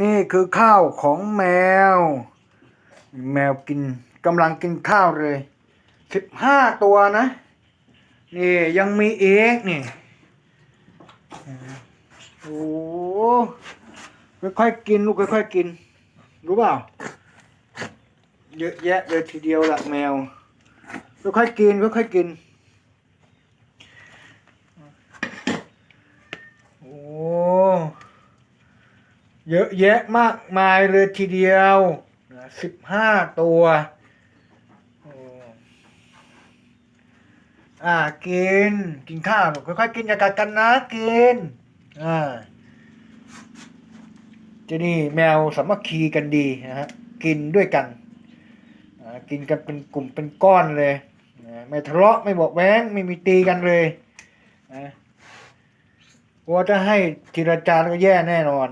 นี่คือข้าวของแมว แมวกินกำลังกินข้าวเลยสิบห้าตัวนะ นี่ยังมีเอกนี่โอ้ค่อยๆกินลูกค่อยๆกิน รู้เปล่า เยอะแยะเลยทีเดียวละแมวค่อยๆกินค่อยๆกินโอ้ เยอะแยะมากมายเลยทีเดียวสิบห้าตัวอ่ากินกินข้าวค่อยๆกินอย่ากัดกันนะกินอ่าจะนี่แมวสามัคคีกันดีนะฮะกินด้วยกันอ่ากินกันเป็นกลุ่มเป็นก้อนเลยไม่ทะเลาะไม่บอกแว้งไม่มีตีกันเลยนะกลัวจะให้ทีละจานก็แย่แน่นอน